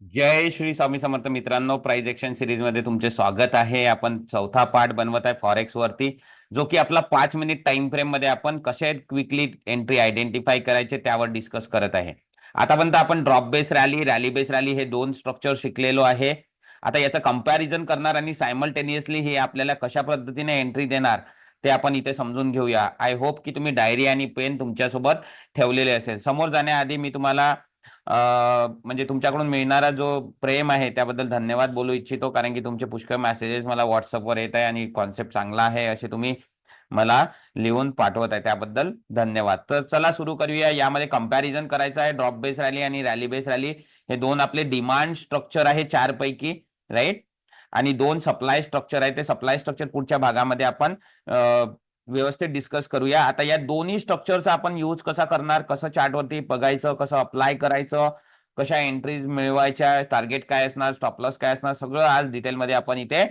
जय श्री स्वामी समर्थ मित्रांनो price action सिरीजमध्ये तुमचे स्वागत आहे. आपण चौथा पार्ट बनवत आहे फॉरेक्स वरती जो की आपला पाच मिनिट टाइम फ्रेममध्ये आपण कसे क्विकली एंट्री आयडेंटिफाय करायचे त्यावर डिस्कस करत आहे. आतापर्यंत आपण drop base rally rally base rally हे दोन स्ट्रक्चर शिकलेलो आहे. आता याचं कंपॅरिझन करणार आणि सायमल्टेनियसली हे आपल्याला कशा पद्धतीने एंट्री देणार ते आपण इथे समजून घेऊया. आय होप की तुम्ही डायरी आणि पेन तुमच्यासोबत ठेवलेले असेल. समोर जाण्याआधी मी तुम्हाला म्हणजे तुमच्याकडून मिळणारा जो प्रेम आहे त्याबद्दल धन्यवाद बोलू इच्छितो. कारण की तुमचे पुष्कळ मेसेजेस मला व्हॉट्सअपवर येत आहे आणि कॉन्सेप्ट चांगला आहे असे तुम्ही मला लिहून पाठवत आहे. त्याबद्दल धन्यवाद. तर चला सुरू करूया. यामध्ये कंपॅरिझन करायचं आहे. ड्रॉप बेस रॅली आणि रॅली बेस रॅली हे दोन आपले डिमांड स्ट्रक्चर आहे चार पैकी राईट आणि दोन सप्लाय स्ट्रक्चर आहे. ते सप्लाय स्ट्रक्चर पुढच्या भागामध्ये आपण व्यवस्थित डिस्कस करूया. आता या दोन्ही स्ट्रक्चरचा आपण यूज कसा करणार? कसं चार्टवरती बघायचं? कसं अप्लाय करायचं? कशा एंट्रीज मिळवायच्या? टार्गेट काय असणार? स्टॉपलॉस काय असणार? सगळं आज डिटेलमध्ये आपण इथे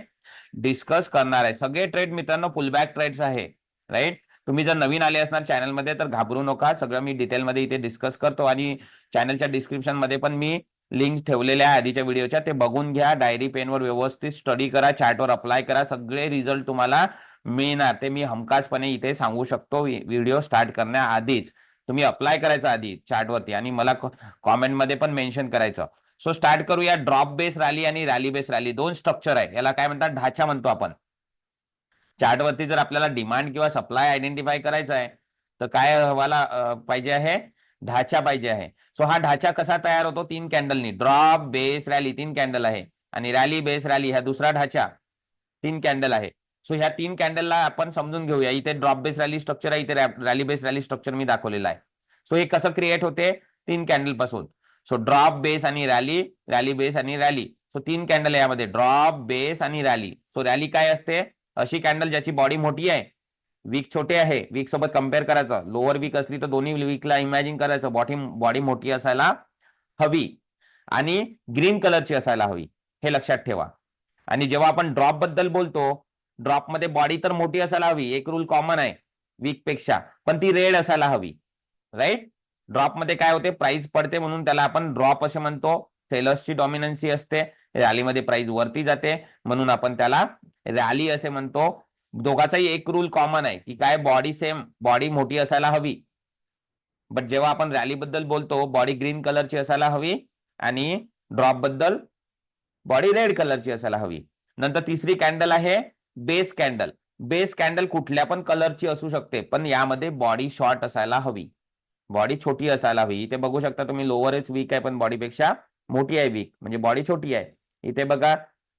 डिस्कस करणार आहे. सगळे ट्रेड मित्रांनो पुलबॅक ट्रेड्स आहे. राईट तुम्ही जर नवीन आले असणार चॅनलमध्ये तर घाबरू नका. सगळं मी डिटेलमध्ये इथे डिस्कस करतो आणि चॅनलच्या डिस्क्रिप्शनमध्ये पण मी लिंक ठेवलेल्या आहे आधीच्या व्हिडिओच्या ते बघून घ्या. डायरी पेनवर व्यवस्थित स्टडी करा. चार्टवर अप्लाय करा. सगळे रिझल्ट तुम्हाला मिळणार ते मी हमखासपणे इथे सांगू शकतो. व्हिडिओ स्टार्ट करण्याआधीच तुम्ही अप्लाय करायचं आधी चार्टवरती आणि मला कॉमेंटमध्ये पण मेन्शन करायचं. सो स्टार्ट करूया ड्रॉप बेस रॅली आणि रॅली बेस रॅली दोन स्ट्रक्चर आहे याला काय म्हणतात? ढाचा म्हणतो आपण. चार्टवरती जर आपल्याला डिमांड किंवा सप्लाय आयडेंटिफाय करायचा आहे तर काय हवाला पाहिजे आहे? ढाचा पाहिजे आहे. सो हा ढाचा कसा तयार होतो? तीन कॅन्डलनी ड्रॉप बेस रॅली तीन कॅन्डल आहे. आणि रॅली बेस रॅली हा दुसरा ढाचा. तीन कॅन्डल आहे. सो ह्या तीन कॅन्डलला आपण समजून घेऊया. इथे ड्रॉप बेस रॅली स्ट्रक्चर आहे इथे रॅली बेस रॅली स्ट्रक्चर मी दाखवलेलं आहे. सो हे कसं क्रिएट होते? तीन कॅन्डलपासून. सो ड्रॉप बेस आणि रॅली रॅली बेस आणि रॅली सो तीन कॅन्डल आहे यामध्ये. ड्रॉप बेस आणि रॅली सो रॅली काय असते? अशी कॅन्डल ज्याची बॉडी मोठी आहे. वीक छोटे आहे. वीक सोबत कंपेअर करायचं. लोअर वीक असली तर दोन्ही वीकला इमॅजिन करायचं. बॉडी बॉडी मोठी असायला हवी. आणि ग्रीन कलरची असायला हवी. हे लक्षात ठेवा. आणि जेव्हा आपण ड्रॉपबद्दल बोलतो ड्रॉपमध्ये बॉडी तर मोठी असायला हवी एक रूल कॉमन आहे वीकपेक्षा पण ती रेड असायला हवी राईट ड्रॉपमध्ये काय होते प्राइस पडते म्हणून त्याला आपण ड्रॉप असे म्हणतो सेलर्सची डॉमिनन्सी असते रॅलीमध्ये प्राइस वरती जाते म्हणून आपण त्याला रॅली असे म्हणतो. दोघाचाही एक रूल कॉमन आहे की काय बॉडी सेम बॉडी मोठी असायला हवी. बट जेव्हा आपण रॅली बद्दल बोलतो बॉडी ग्रीन कलरची असायला हवी आणि ड्रॉपबद्दल बॉडी रेड कलरची असायला हवी. नंतर तिसरी कॅन्डल आहे बेस कॅन्डल. बेस कॅन्डल कुठल्या पण कलरची असू शकते पण यामध्ये बॉडी शॉर्ट असायला हवी. बॉडी छोटी असायला हवी. इथे बघू शकता तुम्ही लोअरच वीक आहे पण बॉडीपेक्षा मोठी आहे वीक म्हणजे बॉडी छोटी आहे. इथे बघा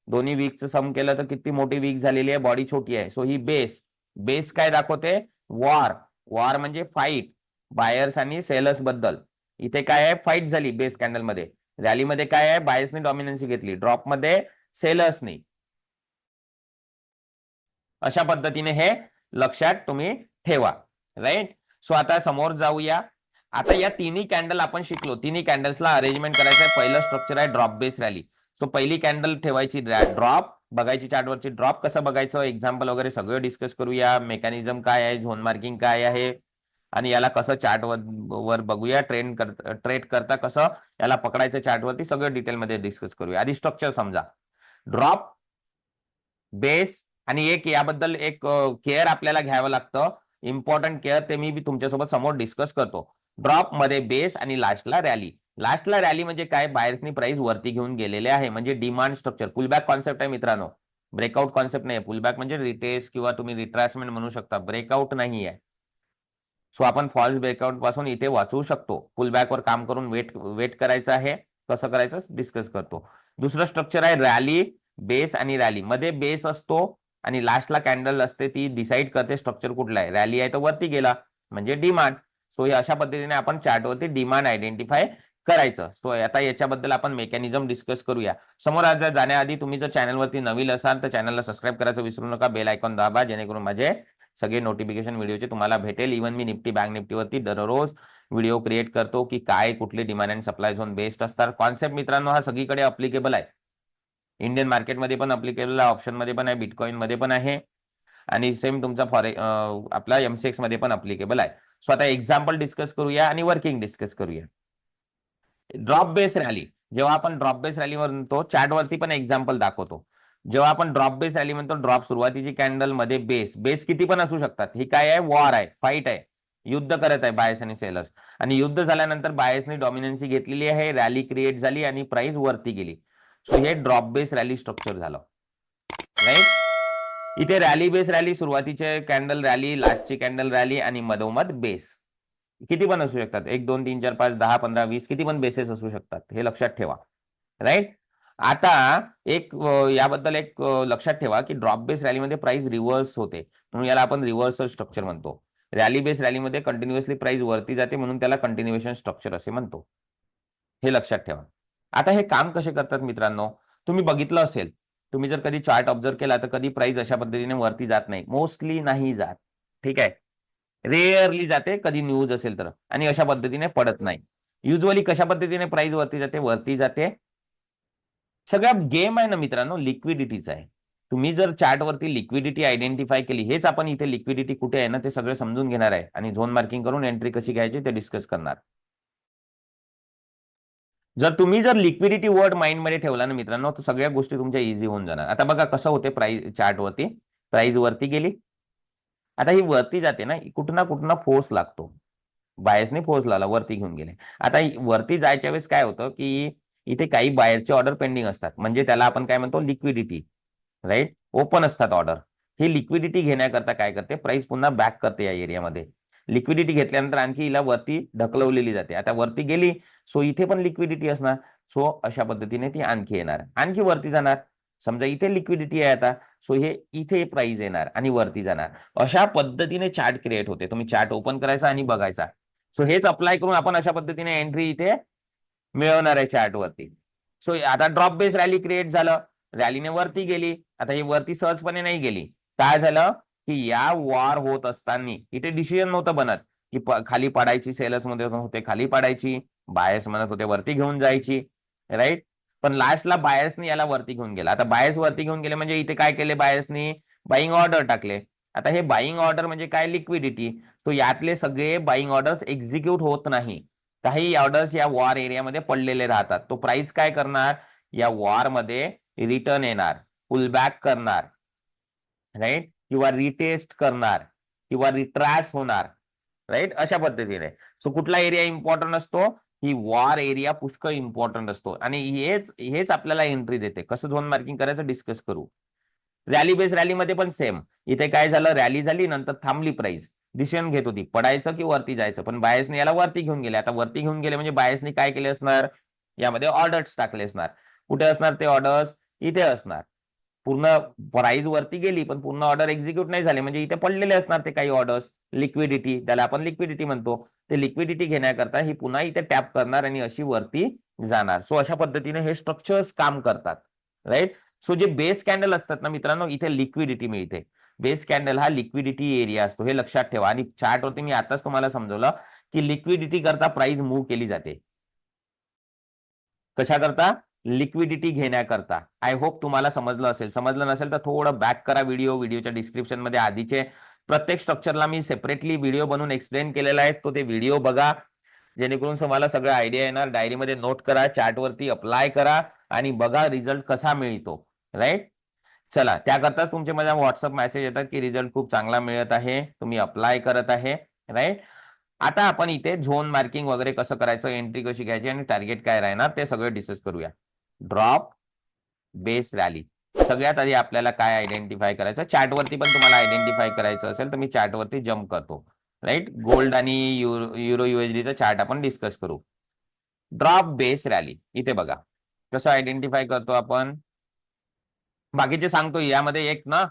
दोन्ही वीकचं सम केलं तर किती मोठी वीक झालेली आहे बॉडी छोटी आहे. सो ही बेस बेस काय दाखवते? वॉर वॉर म्हणजे फाईट बायर्स आणि सेलर्सबद्दल. इथे काय आहे? फाईट झाली बेस कॅन्डलमध्ये. रॅलीमध्ये काय आहे? बायर्सने डॉमिनन्सी घेतली. ड्रॉपमध्ये सेलर्सनी अशा पद्धतीने हे लक्षात तुम्ही ठेवा. राईट सो आता समोर जाऊया. आता या तिन्ही कॅन्डल आपण शिकलो. तिन्ही कॅन्डल्सला अरेंजमेंट करायचं आहे पहिलं स्ट्रक्चर आहे ड्रॉप बेस रॅली सो पहिली कॅन्डल ठेवायची ड्रॉप बघायची चार्टवरची ड्रॉप कसं बघायचं? एक्झाम्पल वगैरे सगळं डिस्कस करूया. मेकॅनिझम काय आहे? झोन मार्किंग काय आहे? आणि याला कसं चार्टवर वर बघूया. ट्रेन ट्रेड करता कसं? याला पकडायचं चार्टवरती सगळं डिटेलमध्ये डिस्कस करूया. आधी स्ट्रक्चर समजा. ड्रॉप बेस आणि एक याबद्दल एक केअर आपल्याला घ्यावं लागतं. इम्पॉर्टंट केअर ते मी तुमच्यासोबत समोर डिस्कस करतो. ड्रॉपमध्ये बेस आणि लास्टला रॅली लास्टला रॅली म्हणजे काय? बायर्सनी प्राइस वरती घेऊन गेलेले आहे. म्हणजे डिमांड स्ट्रक्चर पुलबॅक कॉन्सेप्ट आहे मित्रांनो. ब्रेकआउट कॉन्सेप्ट नाही पुलबॅक म्हणजे रिटेस किंवा तुम्ही रिट्रेसमेंट म्हणू शकता. ब्रेकआउट नाही आहे सो आपण फॉल्स ब्रेकआउटपासून इथे वाचवू शकतो. पुलबॅकवर काम करून वेट वेट करायचं आहे. कसं करायचं? डिस्कस करतो. दुसरं स्ट्रक्चर आहे रॅली बेस आणि रॅली मध्ये बेस असतो. आणि लास्टला कॅन्डल असते ती डिसाईड करते स्ट्रक्चर कुठला आहे. रॅली आहे तर वरती गेला म्हणजे डिमांड सो हे अशा पद्धतीने आपण चार्टवरती डिमांड आयडेंटिफाय करायचं. सो आता याच्याबद्दल आपण मेकॅनिझम डिस्कस करूया. समोर आज जाण्याआधी तुम्ही जर चॅनलवरती नवीन असाल तर चॅनलला सबस्क्राईब करायचं विसरू नका. बेल आयकॉन दाबा जेणेकरून माझे सगळे नोटिफिकेशन व्हिडिओचे तुम्हाला भेटेल. इव्हन मी निफ्टी बँक निफ्टीवरती दररोज व्हिडिओ क्रिएट करतो की काय कुठले demand and supply zone best असतात. कॉन्सेप्ट मित्रांनो हा सगळीकडे अप्लिकेबल आहे. इंडियन मार्केटमध्ये पण अप्लिकेबल आहे ऑप्शनमध्ये पण आहे बिटकॉईनमध्ये पण आहे. आणि सेम तुमचा फॉरे आपला एमसीएक्समध्ये पण अप्लिकेबल आहे. सो आता एक्झाम्पल डिस्कस करूया आणि वर्किंग डिस्कस करूया. ड्रॉप बेस रॅली जेव्हा आपण ड्रॉप बेस रॅली म्हणतो चॅटवरती पण एक्झाम्पल दाखवतो. जेव्हा आपण ड्रॉप बेस रॅली म्हणतो ड्रॉप सुरुवातीची कॅन्डलमध्ये बेस बेस किती पण असू शकतात. ही काय आहे? वॉर आहे. फाईट आहे. युद्ध करत आहे बायस आणि सेलर्स आणि युद्ध झाल्यानंतर बायसनी डॉमिनन्सी घेतलेली आहे रॅली क्रिएट झाली आणि प्राइस वरती गेली. सो हे ड्रॉप बेस रॅली स्ट्रक्चर झालं. राईट इथे रॅली बेस रॅली सुरुवातीचे कॅन्डल रॅली लास्टची कॅन्डल रॅली आणि मधोमध बेस किती पण असू शकतात. एक दोन तीन चार पाच दहा पंधरा वीस किती पण बेसेस असू शकतात. हे लक्षात ठेवा. राईट आता एक याबद्दल एक लक्षात ठेवा की ड्रॉप बेस रॅलीमध्ये प्राइस रिव्हर्स होते. म्हणून याला आपण रिव्हर्सल स्ट्रक्चर म्हणतो. रॅली बेस रॅलीमध्ये कंटिन्युअसली प्राइस वरती जाते म्हणून त्याला कंटिन्युएशन स्ट्रक्चर असे म्हणतो. हे लक्षात ठेवा. आता हे काम कसे करतात मित्रांनो? तुम्ही बघितलं असेल तुम्ही जर कधी चार्ट ऑब्झर्व केला तर कधी प्राइस अशा पद्धतीने वरती जात नाही. मोस्टली नाही जात. ठीक आहे? रेअरली जाते कधी न्यूज असेल तर. आणि अशा पद्धतीने पडत नाही. युजली कशा पद्धतीने प्राइस वरती जाते? वरती जाते. सगळ्या गेम आहे ना मित्रांनो लिक्विडिटीचा आहे. तुम्ही जर चार्ट वरती लिक्विडिटी आयडेंटिफाय केली हेच आपण इथे लिक्विडिटी कुठे आहे ना ते सगळं समजून घेणार आहे. आणि झोन मार्किंग करून एंट्री कशी घ्यायची ते डिस्कस करणार. जर तुम्ही जर लिक्विडिटी वर्ड माइंडमध्ये ठेवला ना मित्रांनो तर सगळ्या गोष्टी तुमच्या इझी होऊन जाणार. आता बघा कसं होते प्राइस चार्टवरती प्राइस वरती गेली. आता ही वरती जाते ना कुठं ना कुठं ना फोर्स लागतो. बायर्सने फोर्स लावला वरती घेऊन गेले. आता वरती जायच्या वेळेस काय होतं की इथे काही बाहेरचे ऑर्डर पेंडिंग असतात. म्हणजे त्याला आपण काय म्हणतो लिक्विडिटी राईट ओपन असतात ऑर्डर ही लिक्विडिटी घेण्याकरता काय करते? प्राइस पुन्हा बॅक करते या एरियामध्ये लिक्विडिटी घेतल्यानंतर आणखी हिला वरती ढकलवलेली जाते. आता वरती गेली सो इथे पण लिक्विडिटी असणार. सो अशा पद्धतीने ती आणखी येणार. आणखी वरती जाणार. समजा इथे लिक्विडिटी आहे आता सो हे इथे प्राइस येणार आणि वरती जाणार. अशा पद्धतीने चार्ट क्रिएट होते. तुम्ही चार्ट ओपन करायचा आणि बघायचा. सो हेच अप्लाय करून आपण अशा पद्धतीने एंट्री इथे मिळवणार आहे चार्ट वरती. सो आता ड्रॉप बेस रॅली क्रिएट झालं. रॅलीने वरती गेली. आता ही वरती सहजपणे नाही गेली. काय झालं? की या वॉर होत असताना इथे डिसिजन नव्हतं बनत. की खाली पडायची सेलर्समध्ये होते खाली पडायची बायस म्हणत होते वरती घेऊन जायची राईट पण लास्टला बायसनी याला वरती घेऊन गेला. आता बायस वरती घेऊन गेले म्हणजे इथे काय केले बायसनी बाईंग ऑर्डर टाकले. आता हे बाईंग ऑर्डर म्हणजे काय? लिक्विडिटी तो यातले सगळे बाईंग ऑर्डर्स एक्झिक्यूट होत नाही. काही ऑर्डर्स या वॉर एरियामध्ये पडलेले राहतात. तो प्राइस काय करणार? या वॉरमध्ये रिटर्न येणार. पुलबॅक करणार. राईट किंवा रिटेस्ट करणार किंवा रिट्रॅस होणार राईट अशा पद्धतीने. सो कुठला एरिया इम्पॉर्टंट असतो? ही वॉर एरिया पुष्कळ इम्पॉर्टंट असतो. आणि हेच हेच आपल्याला एंट्री देते. कसं झोन मार्किंग करायचं? डिस्कस करू. रॅली बेस रॅलीमध्ये पण सेम इथे काय झालं? रॅली झाली नंतर थांबली प्राइस डिसिजन घेत होती. पडायचं की वरती जायचं? पण बायसने याला वरती घेऊन गेले. आता वरती घेऊन गेले म्हणजे बायसने काय केले असणार? यामध्ये ऑर्डर्स टाकले असणार. कुठे असणार ते ऑर्डर्स इथे असणार. पूर्ण प्राइस वरती गेली पण पूर्ण ऑर्डर एक्झिक्यूट नाही झाले. म्हणजे इथे पडलेले असणार ते काही ऑर्डर्स लिक्विडिटी त्याला आपण लिक्विडिटी म्हणतो ते लिक्विडिटी घेण्याकरता ही पुन्हा इथे टॅप करणार आणि अशी वरती जाणार. सो अशा पद्धतीने हे स्ट्रक्चर्स काम करतात. राईट सो जे बेस कॅन्डल असतात ना मित्रांनो इथे लिक्विडिटी मिळते. बेस कॅन्डल हा लिक्विडिटी एरिया असतो. हे लक्षात ठेवा. आणि चार्ट वरती मी आताच तुम्हाला समजवलं की लिक्विडिटी करता प्राइस मूव्ह केली जाते. कशा करता लिक्विडिटी घेण्याकरता. आय होप तुम्हाला समजलं असेल. समजलं नसेल तर थोडं बॅक करा व्हिडिओ व्हिडिओच्या डिस्क्रिप्शनमध्ये आधीचे प्रत्येक स्ट्रक्चरला मी सेपरेटली व्हिडिओ बनवून एक्सप्लेन केलेला आहे. तो ते व्हिडिओ बघा. जेणेकरून तुम्हाला सगळं आयडिया येणार. डायरीमध्ये नोट करा. चार्ट वरती अप्लाय करा. आणि बघा रिझल्ट कसा मिळतो. राईट चला. त्याकरताच तुमचे माझ्या व्हॉट्सअप मेसेज येतात की रिझल्ट खूप चांगला मिळत आहे. तुम्ही अप्लाय करत आहे. राईट आता आपण इथे झोन मार्किंग वगैरे कसं करायचं एंट्री कशी घ्यायची आणि टार्गेट काय राहणार ते सगळं डिस्कस करूया. Drop base rally. सगळ्यात आधी आपल्याला काय आयडेंटिफाय करायचं? चार्टवरती पण तुम्हाला आयडेंटिफाय करायचं असेल तर मी चार्टवरती जम्प करतो. राईट गोल्ड आणि युरो युरो युएसडीचा चार्ट आपण डिस्कस करू. ड्रॉप बेस रॅली इथे बघा. कसं आयडेंटिफाय करतो आपण? बाकीचे सांगतो यामध्ये एक ना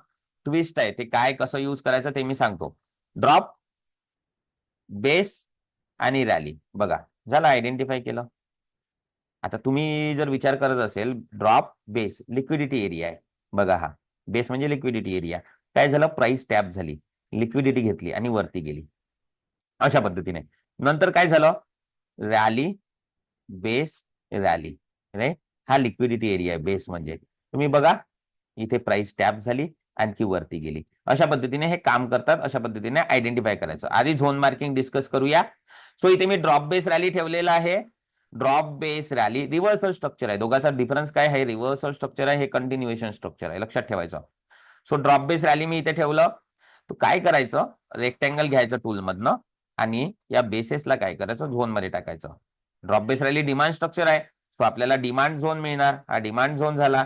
ट्विस्ट आहे. ते काय कसं यूज करायचं ते मी सांगतो. ड्रॉप बेस आणि रॅली बघा झालं आयडेंटिफाय केलं? आता तुम्ही जर विचार करत असेल ड्रॉप बेस लिक्विडिटी एरिया आहे. बघा हा. बेस म्हणजे लिक्विडिटी एरिया काय झालं? प्राइस टॅप झाली. लिक्विडिटी घेतली आणि वरती गेली. अशा पद्धतीने. नंतर काय झालं? रॅली बेस रॅली राईट हा लिक्विडिटी एरिया आहे. बेस म्हणजे. तुम्ही बघा. इथे प्राइस टॅप झाली आणखी वरती गेली. अशा पद्धतीने हे काम करतात. अशा पद्धतीने आयडेंटिफाय करायचं. आधी झोन मार्किंग डिस्कस करूया. सो इथे मी ड्रॉप बेस रॅली ठेवलेला आहे. Drop base rally reversal structure आहे. दोघांचा डिफरन्स काय आहे? रिव्हर्सल स्ट्रक्चर आहे हे कंटिन्युएशन स्ट्रक्चर आहे. लक्षात ठेवायचं. सो ड्रॉप बेस रॅली मी इथे ठेवलं. तर काय करायचं? रेक्टँगल घ्यायचं टूलमधनं आणि या बेसेसला काय करायचं? झोनमध्ये टाकायचं. Drop base rally demand structure आहे. सो आपल्याला डिमांड झोन मिळणार. हा डिमांड झोन झाला.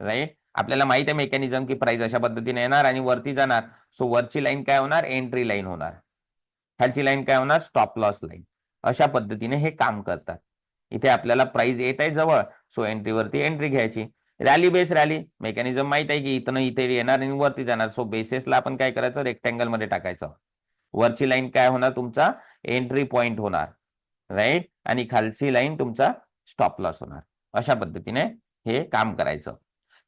राईट आपल्याला माहीत आहे मेकॅनिझम की प्राइस अशा पद्धतीने येणार आणि वरती जाणार. सो वरची लाईन काय होणार? एंट्री लाईन होणार. खालची लाईन काय होणार? स्टॉप लॉस लाईन अशा पद्धतीने हे काम करतात. इथे आपल्याला प्राइस येत आहे जवळ सो एंट्रीवरती एंट्री घ्यायची. रॅली बेस रॅली मेकॅनिझम माहीत आहे की इथनं इथे येणार आणि वरती जाणार. सो बेसेसला आपण काय करायचं? रेक्टँगलमध्ये टाकायचं. वरची लाईन काय होणार? तुमचा एंट्री पॉइंट होणार. राईट आणि खालची लाईन तुमचा स्टॉप लॉस होणार. अशा पद्धतीने हे काम करायचं.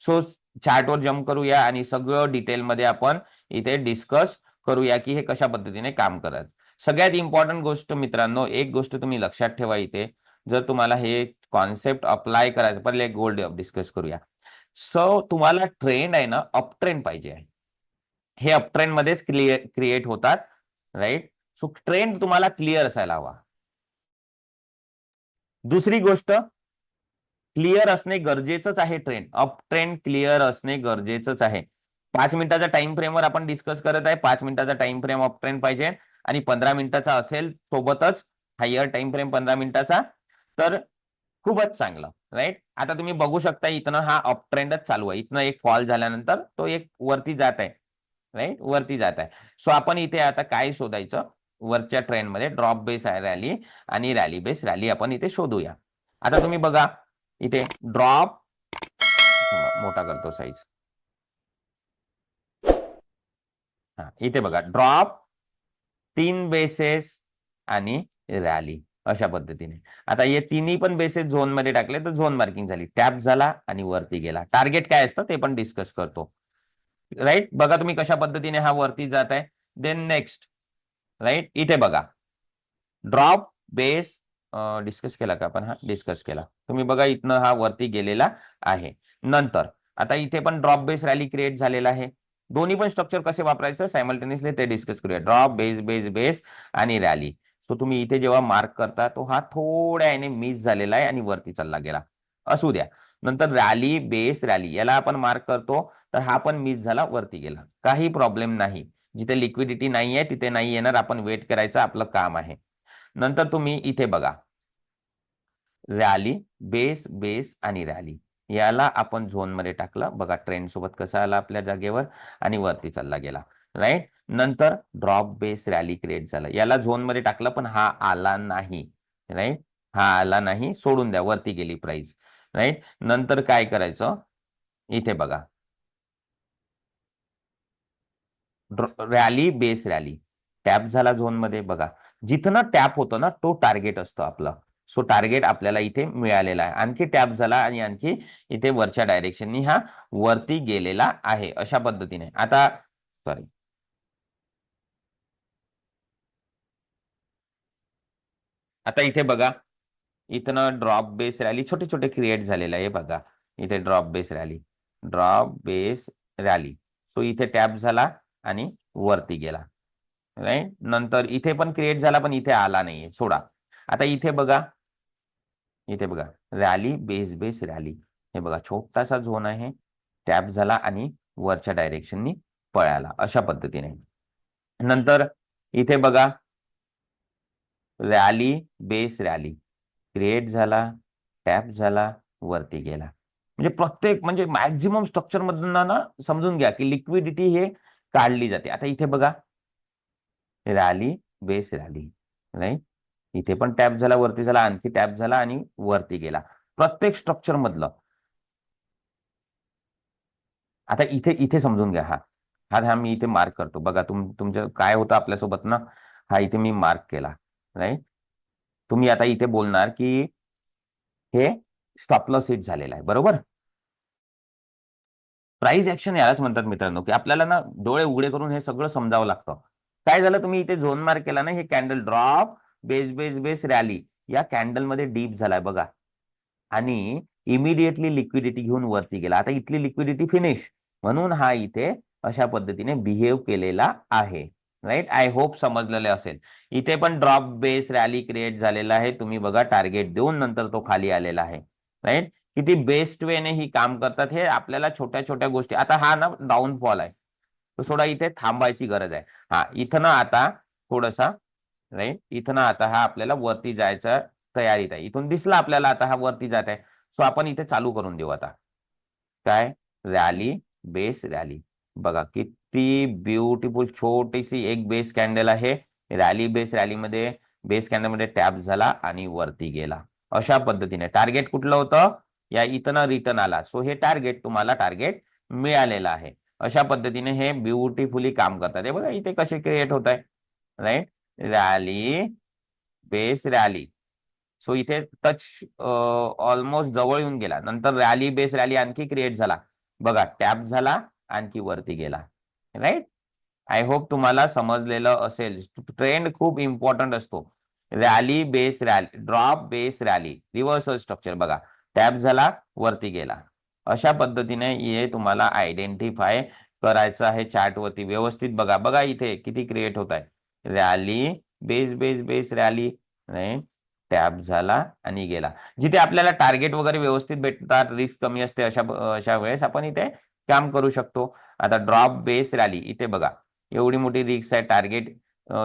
सो चार्टवर जम्प करूया आणि सगळं डिटेलमध्ये आपण इथे डिस्कस करूया की हे कशा पद्धतीने काम करायचं सगळ्यात इम्पॉर्टंट गोष्ट मित्रांनो एक गोष्ट तुम्ही लक्षात ठेवा इथे. जर तुम्हाला हे कॉन्सेप्ट अप्लाय करायचं पहिले एक गोल्ड डिस्कस करूया. सो तुम्हाला ट्रेंड आहे ना अपट्रेंड पाहिजे आहे. हे अपट्रेंड मध्येच क्लिअर क्रिएट होतात राईट सो ट्रेंड तुम्हाला क्लिअर असायला हवा. दुसरी गोष्ट क्लिअर असणे गरजेचंच आहे ट्रेंड अप ट्रेंड क्लिअर असणे गरजेचंच आहे. पाच मिनिटाचा टाइम फ्रेमवर आपण डिस्कस करत आहे पाच मिनिटाचा टाइम फ्रेम अप ट्रेंड पाहिजे. आणि पंधरा मिनिटाचा असेल सोबतच हायर टाइम फ्रेम पंधरा मिनिटाचा तर खूपच चांगलं राईट आता तुम्ही बघू शकता इथनं हा अप ट्रेंडच चालू आहे. इथनं एक फॉल झाल्यानंतर तो एक वरती जात आहे राईट वरती जात आहे. सो आपण इथे आता काय शोधायचं? वरच्या ट्रेंडमध्ये ड्रॉप बेस आहे रॅली आणि रॅली बेस रॅली आपण इथे शोधूया. आता तुम्ही बघा इथे ड्रॉप मोठा करतो साईज हा इथे बघा ड्रॉप तीन बेसेस आणि रॅली अशा पद्धतीने. आता हे तिन्ही पण बेसेस झोनमध्ये टाकले तर झोन मार्किंग झाली. टॅप झाला आणि वरती गेला. टार्गेट काय असतं ते पण डिस्कस करतो. राईट बघा तुम्ही कशा पद्धतीने हा वरती जात आहे. देन नेक्स्ट राईट इथे बघा. ड्रॉप बेस डिस्कस केला का आपण हा? डिस्कस केला. तुम्ही बघा इथनं हा वरती गेलेला आहे. नंतर आता इथे पण ड्रॉप बेस रॅली क्रिएट झालेला आहे. दोन्ही पण स्ट्रक्चर कसे वापरायचं? सायमल्टेनियसली ते डिस्कस करूया. ड्रॉप बेस बेस बेस आणि रॅली सो तुम्ही इथे जेव्हा मार्क करता तो हा थोड्या याने मिस झालेला आहे आणि वरती चालला गेला. असू द्या. नंतर रॅली बेस रॅली याला आपण मार्क करतो तर हा पण मिस झाला वरती गेला. काही प्रॉब्लेम नाही. जिथे लिक्विडिटी नाही आहे तिथे नाही येणार. आपण वेट करायचं आपलं काम आहे. नंतर तुम्ही इथे बघा. रॅली बेस बेस आणि रॅली याला आपण झोनमध्ये टाकलं. बघा ट्रेंड सोबत कसा आला आपल्या जागेवर आणि वरती चालला गेला. राईट नंतर ड्रॉप बेस रॅली क्रिएट झाला. याला झोनमध्ये टाकलं पण हा आला नाही. राईट हा आला नाही. सोडून द्या. वरती गेली प्राइस राईट नंतर काय करायचं? इथे बघा. रॅली बेस रॅली टॅप झाला झोनमध्ये. बघा. जिथनं टॅप होतं ना तो टार्गेट असतो आपला. सो टार्गेट आपल्याला इथे मिळालेला आहे. आणखी टॅप झाला आणि आणखी इथे वरच्या डायरेक्शननी हा वरती गेलेला आहे अशा पद्धतीने. आता सॉरी आता इथे बघा इथनं ड्रॉप बेस रॅली छोटे छोटे क्रिएट झालेले आहे बघा. इथे drop base rally drop base rally so इथे टॅप झाला आणि वरती गेला. राईट नंतर इथे पण क्रिएट झाला पण इथे आला नाहीये. सोडा. आता इथे बघा इथे बघा रॅली बेस बेस रॅली हे बघा छोटासा झोन आहे. टॅप झाला आणि वरच्या डायरेक्शननी पळाला अशा पद्धतीने. नंतर इथे बघा रॅली बेस रॅली क्रिएट झाला टॅप झाला वरती गेला. म्हणजे प्रत्येक म्हणजे मॅक्झिमम स्ट्रक्चर मधून ना समजून घ्या की लिक्विडिटी हे काढली जाते. आता इथे बघा रॅली बेस रॅली राईट इथे पण टॅप झाला वरती झाला आणखी टॅप झाला आणि वरती गेला. प्रत्येक स्ट्रक्चर मधलं. आता इथे इथे समजून घ्या हा. हा हा मी इथे मार्क करतो. बघा तुम तुमचं काय होतं आपल्यासोबत ना? हा इथे मी मार्क केला. राईट तुम्ही आता इथे बोलणार की हे स्टॉपलॉस हिट झालेलं आहे. बरोबर? प्राइस ऍक्शन यालाच म्हणतात मित्रांनो की आपल्याला ना डोळे उघडे करून हे सगळं समजावं लागतं. काय झालं? तुम्ही इथे झोन मार्क केला ना हे candle drop base base base rally या कॅन्डलमध्ये डीप झालाय बघा. आणि इमिडिएटली लिक्विडिटी घेऊन वरती गेला. आता इथली लिक्विडिटी फिनिश म्हणून हा इथे अशा पद्धतीने बिहेव केलेला आहे. राईट आय होप समजलेले असेल. इथे पण ड्रॉप बेस रॅली क्रिएट झालेला आहे. तुम्ही बघा टार्गेट देऊन नंतर तो खाली आलेला आहे. राईट किती बेस्ट वेने ही काम करतात हे आपल्याला छोट्या छोट्या गोष्टी. आता हा ना डाऊनफॉल आहे. तो थोडा इथे थांबायची गरज आहे. हा इथं ना आता थोडासा राईट इथं आता हा आपल्याला वरती जायचा तयारीत आहे. इथून दिसला आपल्याला आता हा वरती जात आहे. सो आपण इथे चालू करून देऊ आता. काय? रॅली बेस रॅली बघा किती ब्युटिफुल छोटीशी एक बेस कॅन्डल आहे. रॅली बेस रॅलीमध्ये बेस कॅन्डलमध्ये टॅप झाला आणि वरती गेला. अशा पद्धतीने. टार्गेट कुठलं होतं? या इथनं रिटर्न आला. सो हे टार्गेट तुम्हाला टार्गेट मिळालेलं आहे. अशा पद्धतीने हे ब्युटिफुली काम करतात. हे बघा इथे कसे क्रिएट होत आहे. Right rally base rally so इथे टच ऑलमोस्ट जवळ येऊन गेला. नंतर रॅली बेस रॅली आणखी क्रिएट झाला. बघा टॅप झाला आणखी वरती गेला. राईट आय होप तुम्हाला समजलेलं असेल. ट्रेंड खूप इम्पॉर्टंट असतो. Rally base rally drop base rally reversal structure बघा टॅप झाला वरती गेला. अशा पद्धतीने हे तुम्हाला आयडेंटिफाय करायचं आहे. चार्ट वरती व्यवस्थित बघा. बघा इथे किती क्रिएट होत आहे. Rally base base base rally right tap झाला आणि गेला. जिथे आपल्याला टार्गेट वगैरे व्यवस्थित भेटतात रिस्क कमी असते अशा अशा वेळेस आपण इथे काम करू शकतो. आता ड्रॉप बेस रॅली इथे बघा. एवढी मोठी रिस्क आहे टार्गेट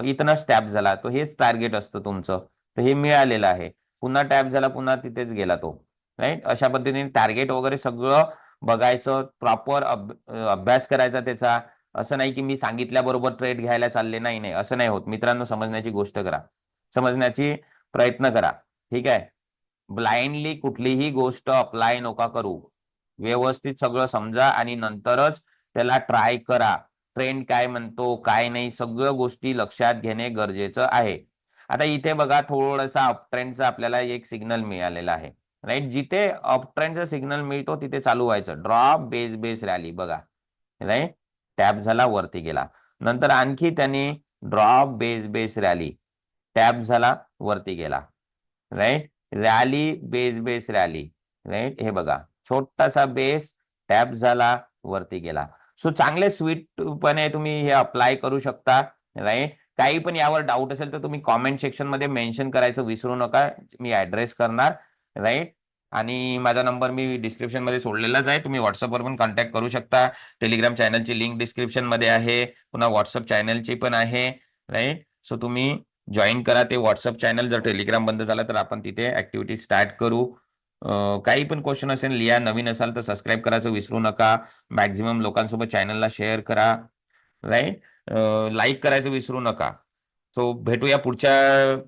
इथनच टॅप झाला. तो हेच टार्गेट असतं तुमचं. तर हे मिळालेलं आहे. पुन्हा टॅप झाला पुन्हा तिथेच गेला तो. राईट अशा पद्धतीने टार्गेट वगैरे सगळं बघायचं प्रॉपर अभ्यास करायचा त्याचा. असं नाही की मी सांगितल्याबरोबर ट्रेड घ्यायला चालले. नाही नाही. असं नाही होत. मित्रांनो समजण्याची गोष्ट करा. समजण्याची प्रयत्न करा. ठीक आहे? ब्लाइंडली कुठलीही गोष्ट अप्लाय नका करू. व्यवस्थित सगळं समजा आणि नंतरच त्याला ट्राय करा. ट्रेंड काय म्हणतो काय नाही सगळ्या गोष्टी लक्षात घेणे गरजेचं आहे. आता इथे बघा थोडासा अप ट्रेंडचा आपल्याला एक सिग्नल मिळालेला आहे. राईट जिथे अपट्रेंडचा सिग्नल मिळतो तिथे चालू व्हायचं. ड्रॉप बेस बेस रॅली बघा. राईट टॅप झाला वरती गेला. नंतर आणखी त्यांनी drop base base rally tap झाला वरती गेला. Right rally base base rally. Right हे बघा. छोटासा बेस टॅप झाला वरती गेला. सो चांगले स्वीटपणे तुम्ही हे अप्लाय करू शकता. राईट काही पण यावर डाऊट असेल तर तुम्ही कॉमेंट सेक्शनमध्ये मेन्शन करायचं विसरू नका. मी ऍड्रेस करणार. राईट आणि माझा नंबर मी डिस्क्रिप्शनमध्ये सोडलेलाच आहे. तुम्ही व्हॉट्सअपवर पण कॉन्टॅक्ट करू शकता. टेलिग्राम चॅनलची लिंक डिस्क्रिप्शनमध्ये आहे. पुन्हा व्हॉट्सअप चॅनलची पण आहे. राईट सो तुम्ही जॉईन करा ते व्हॉट्सअप चॅनल जर टेलिग्राम बंद झाला तर आपण तिथे ऍक्टिव्हिटी स्टार्ट करू. काही पण क्वेश्चन असेल लिहा. नवीन असाल तर सबस्क्राईब करायचं विसरू नका. मॅक्झिमम लोकांसोबत चॅनलला शेअर करा. राईट लाईक करायचं विसरू नका. सो भेटूया पुढच्या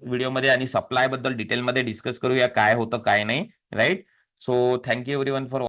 व्हिडिओमध्ये आणि सप्लायबद्दल डिटेलमध्ये डिस्कस करूया. काय होतं काय नाही. Right so thank you everyone for